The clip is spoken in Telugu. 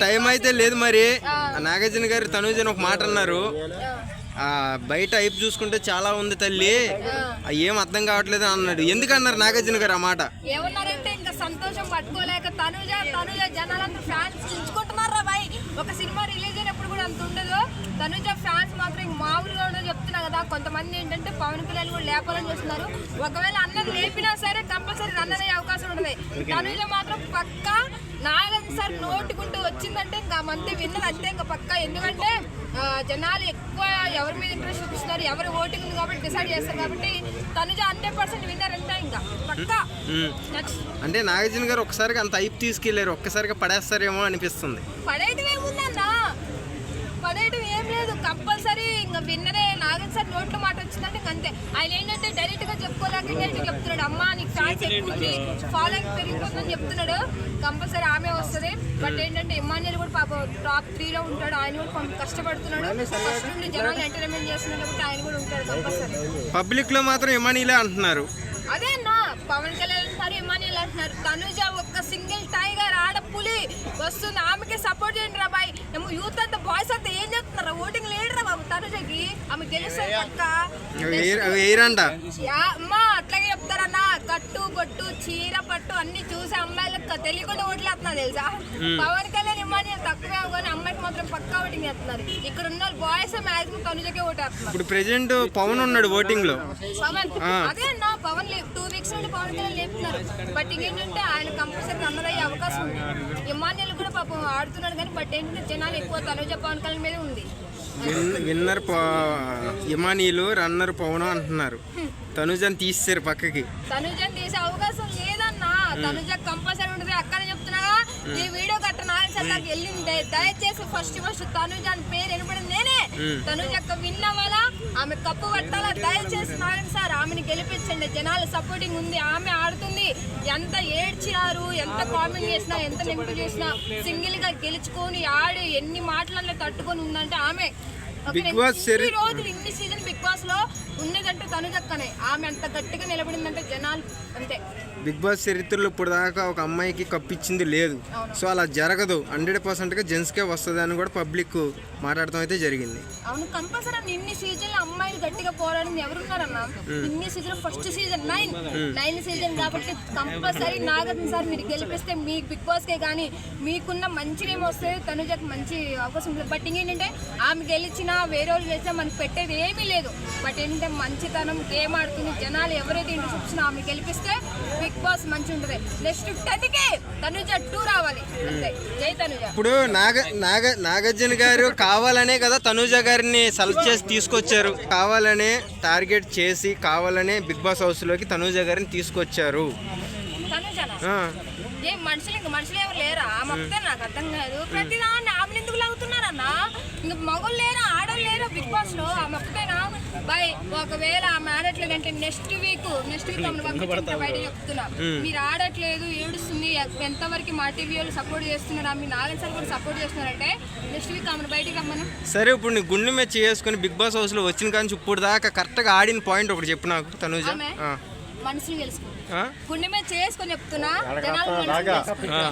టైం అయితే లేదు మరి. నాగార్జున గారు తనుజని ఒక మాట అన్నారు. ఆ. బయట ఐపు చూసుకుంటే చాలా ఉంది తల్లి. ఏం అర్థం కావట్లేదు అని అన్నాడు. ఎందుకు అన్నారు నాగార్జున గారు ఆ మాట? ఏమన్నారంటే ఇంకా సంతోషం పట్టుకోలేక తనుజ తనుజ జనాలందరూ ఫ్యాన్స్ ఉంచుకుంటున్నారా బాయ్? ఒక సినిమా రిలీజ్ అయినప్పుడు కూడా అంత ఉండదు. తనుజ ఫ్యాన్స్ మాత్రం ఇంక మామూలుగా ఉండదు చెప్తున్నా కదా. కొంతమంది ఏంటంటే పవన్ కళ్యాణ్ కూడా లేపాలని చూస్తున్నారు. ఒకవేళ అన్నది లేపినా సరే కంపల్సరీ రన్ అయ్యే అవకాశం ఉంటుంది. తనుజ మాత్రం పక్కా నాగన్ సార్ నోటుకుంటూ వచ్చిందంటే ఇంకా మంది విన్నది అంతే ఇంకా పక్కా. ఎందుకంటే జనాలు ఎక్కువ ఎవరి మీద ఇంట్రెస్ట్ చూపిస్తున్నారు ఎవరి ఓటింగ్ ఉంది కాబట్టి డిసైడ్ చేస్తారు కాబట్టి తనుజ హండ్రెడ్ పర్సెంట్ విన్నర్ అంటే ఇంకా. పక్కా. నెక్స్ట్ అంటే నాగార్జున గారు ఒకసారిగా అంత ఐపు తీసుకెళ్ళారు ఒక్కసారిగా పడేస్తారేమో అనిపిస్తుంది. పడేయటం ఏముందన్నా? పడేయటం ఏం లేదు కంపల్సరీ ఇంకా విన్నరే సార్ నోట్లో మాట వచ్చిందంటే అంతే. ఆయన ఏంటంటే డైరెక్ట్గా చెప్పుకోలేక చెప్తున్నాడు. అమ్మా నీకు ఛాన్స్ ఎక్కువ ఉంది ఫాలోయింగ్ పెరిగిపోతుందని చెప్తున్నాడు. కంపల్సరీ ఆమె వస్తుంది. బట్ ఏంటంటే ఇమాన్యుల్ కూడా పాప టాప్ త్రీలో ఉంటాడు. ఆయన కూడా కొంచెం కష్టపడుతున్నాడు. ఫస్ట్ నుండి జనాలు ఎంటర్టైన్మెంట్ చేస్తున్నాడు కాబట్టి ఆయన కూడా ఉంటాడు కంపల్సరీ. పబ్లిక్లో మాత్రం ఇమానీలే అంటున్నారు. అదే అన్న పవన్ కళ్యాణ్ సార్ ఇమానియల్ అంటున్నారు. తనుజ ఒక్క సింగిల్ టైగర్ ఆడపులి వస్తుంది. ఆమెకే సపోర్ట్ చేయండి రా బాయ్ ఏమో యూత్ అంతా బాయ్స్ అంతా ఏం చెప్తున్నారు ఓటింగ్ లేడరా బాబు తనుజకి ఆమె గెలుస్తుంది పక్క అవి వేయరు- అవి వేయరంట యా, అమ్మా అట్లాగే చెప్తారన్న. కట్టు బొట్టు చీర పట్టు అన్ని చూసి అమ్మాయిలకు తెలియకుండా ఓట్లేస్తున్నా తెలుసా? పవన్ కళ్యాణ్ ఇమానియల్ తక్కువే కానీ అమ్మాయికి మాత్రం పక్కా ఓటింగ్ చేస్తున్నారు ఇక్కడ ఉన్న బాయ్స్ మాక్సిమం తనుజకే ఓటేస్తున్నారు ఇప్పుడు ప్రెసెంట్ పవన్ ఉన్నాడు ఓటింగ్లో. పవన్ అదే అన్న పవన్ టూ వీక్స్ నుండి పవన్ కళ్యాణ్ లేపుతున్నారు. బట్ ఇంకేంటంటే ఆయన కంపల్సరీ రన్నర్ అయ్యే అవకాశం ఉంది. ఇమాన్యుల్ కూడా పాపం ఆడుతున్నాడు కానీ బట్ ఏంటంటే జనాలు ఎక్కువ తనుజ పవన్ కళ్యాణ్ మీదే ఉంది. విన్నర్ ఇమానీలు రన్నర్ పవన్ అంటున్నారు. తనుజని తీసేశారు పక్కకి. తనుజని తీసే అవకాశం లేదన్నా. తనుజ కంపల్సరీ ఉంటుంది. అక్కడ చెప్తున్నాగా ఈ వీడియో కట్ట నాలుగు వెళ్ళింది దయ- దయచేసి ఫస్ట్ ఫస్ట్ తనుజ అని పేరు వినపడింది నేనే. తనుజ యొక్క విన్ అవ్వాలా? ఆమె కప్పు పట్టాలా? దయచేసి నారాయణ సార్ ఆమెని గెలిపించండి. జనాల సపోర్టింగ్ ఉంది. ఆమె ఆడుతుంది. ఎంత ఏడ్చినారు ఎంత కామెంట్ చేసినా ఎంత నెగిటివ్ చేసినా సింగిల్గా గెలుచుకొని ఆడి ఎన్ని మాటలన్నా తట్టుకొని ఉందంటే ఆమె. Boss ఇన్ని రోజులు ఇన్ని సీజన్ బిగ్ బాస్లో ఉన్నదంటే తనుజక్కనే ఆమె అంత గట్టిగా నిలబడిందంటే జనాలు అంతే. బిగ్ బాస్ చరిత్రలో ఇప్పుడు దాకా ఒక అమ్మాయికి కప్పిచ్చింది లేదు. సో అలా జరగదు. హండ్రెడ్ పర్సెంట్గా జెంట్స్కే వస్తుంది అని కూడా పబ్లిక్ మాట్లాడటం అయితే జరిగింది. అవును కంపల్సరీ ఇన్ని సీజన్లో అమ్మాయిలు గట్టిగా పోరాడింది ఎవరున్నారన్న? ఇన్ని season first season nine. Nine season కాబట్టి కంపల్సరీ నాగార్జున సార్ మీరు గెలిపిస్తే మీ బిగ్ బాస్ కే కానీ మీకున్న మంచి నేమ్ వస్తే తనుజకు మంచి అవకాశం బట్ ఇంకేంటంటే ఆమె గెలిచినా వేరే వాళ్ళు గెలిచినా మనకు పెట్టేది ఏమీ లేదు. బట్ ఏంటంటే మంచితనం గేమ్ ఆడుతుంది జనాలు ఎవరైతే ఇంట్రెస్ట్ వచ్చినా ఆమె గెలిపిస్తే బిగ్ బాస్ మంచి ఉంటుంది నెక్స్ట్ టెన్ కే తనుజ టూ రావాలి. అంతే. జై తనుజ. ఇప్పుడు నాగ నాగ నాగార్జున గారు కావాలనే కదా తనూజ గారిని సెలెక్ట్ చేసి తీసుకొచ్చారు. కావాలనే టార్గెట్ చేసి కావాలనే బిగ్ బాస్ హౌస్లోకి తనూజ గారిని తీసుకొచ్చారు. ఏం మనుషులు ఇంక మనుషులు ఎవరు లేరా? ఆమె ఒక్కతే నాకు అర్థం కాదు. ప్రతి దాన్ని ఆమెను ఎందుకు లాగుతున్నారన్నా? ఇంక మగలు లేరా? లేరా బిగ్ బాస్లో ఆమె ఒక్కతేనా బై ఒకవేళ ఆమె ఆడట్లేదంటే నెక్స్ట్ వీక్ నెక్స్ట్ వీక్ ఆమెను పంపించే బయట చెప్తున్నా. మీరు ఆడట్లేదు ఏడుస్తుంది ఎంతవరకు మా టీవీ వాళ్ళు సపోర్ట్ చేస్తున్నారా మీ నాగన్ సార్ కూడా సపోర్ట్ చేస్తున్నారంటే నెక్స్ట్ వీక్ ఆమెను బయటికి రమ్మను. సరే ఇప్పుడు నీ గుండె మీద చేసుకుని బిగ్ బాస్ హౌస్లో వచ్చిన కానీ ఇప్పుడు దాకా కరెక్ట్గా ఆడిన పాయింట్ ఒకటి చెప్పు నాకు తనూజ. ఆమె ఆ, మనుషులు తెలుసుకో. ఆ? గుండె మీద చేసుకొని చెప్తున్నా జనాలు. ఆ.